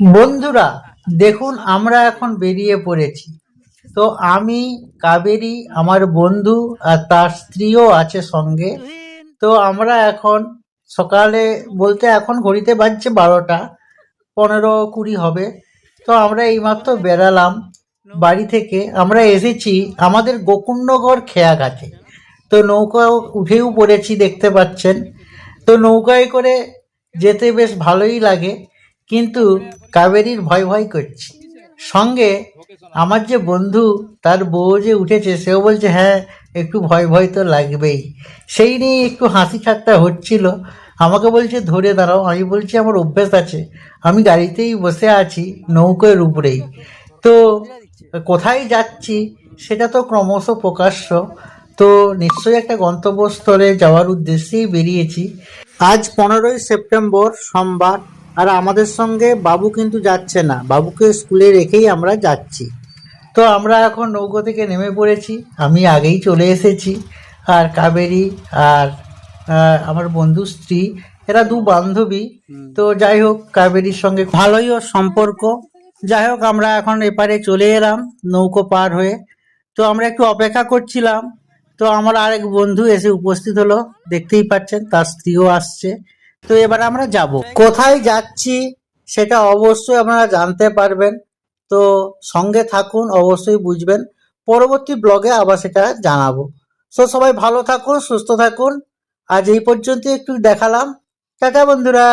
বন্ধুরা, দেখুন আমরা এখন বেরিয়ে পড়েছি। তো আমি কাবেরি, আমার বন্ধু আর তার স্ত্রীও আছে সঙ্গে। তো আমরা এখন সকালে বলতে এখন ঘড়িতে বাজছে বারোটা, পনেরো কুড়ি হবে। তো আমরা এইমাত্র বেরালাম বাড়ি থেকে। আমরা এসেছি আমাদের গোকুণ্ডগড় খেয়াঘাটে। তো নৌকা উঠেও পড়েছি, দেখতে পাচ্ছেন। তো নৌকায় করে যেতে বেশ ভালোই লাগে। কিন্তু কাবেরীর ভয় ভয় করছি। সঙ্গে আমার যে বন্ধু, তার বউ যে উঠেছে, সেও বলছে হ্যাঁ একটু ভয় ভয় তো লাগবেই। সেই নিয়ে একটু হাসি ঠাট্টা হচ্ছিল। আমাকে বলছে, ধরে দাঁড়াও। আমি বলছি, আমার অভ্যেস আছে। আমি গাড়িতেই বসে আছি, নৌকোর উপরেই। তো কোথায় যাচ্ছি, সেটা তো ক্রমশ প্রকাশ্য। তো নিশ্চয়ই একটা গন্তব্যস্থলে যাওয়ার উদ্দেশ্যেই বেরিয়েছি। আজ পনেরোই সেপ্টেম্বর সোমবার আর আমাদের সঙ্গে বাবু কিন্তু যাচ্ছে না। বাবুকে স্কুলে রেখেই আমরা যাচ্ছি। তো আমরা এখন নৌকো থেকে নেমে পড়েছি। আমি আগেই চলে এসেছি। আর কাবেরী আর আমার বন্ধু স্ত্রী এরা দু বান্ধবী। তো যাই হোক কাবেরির সঙ্গে ভালোই ওর সম্পর্ক। যাই হোক আমরা এখন এপারে চলে এলাম নৌকো পার হয়ে। তো আমরা একটু অপেক্ষা করছিলাম। তো আমার আরেক বন্ধু এসে উপস্থিত হলো। দেখতেই পাচ্ছেন তার স্ত্রীও আসছে। তো এবার আমরা যাব। কোথায় যাচ্ছি সেটা অবশ্যই আপনারা জানতে পারবেন। তো সঙ্গে থাকুন, অবশ্যই বুঝবেন। পরবর্তী ব্লগে আবার সেটা জানাব। সো সবাই ভালো থাকুন, সুস্থ থাকুন। আজ এই পর্যন্ত একটু দেখালাম। টাটা বন্ধুরা।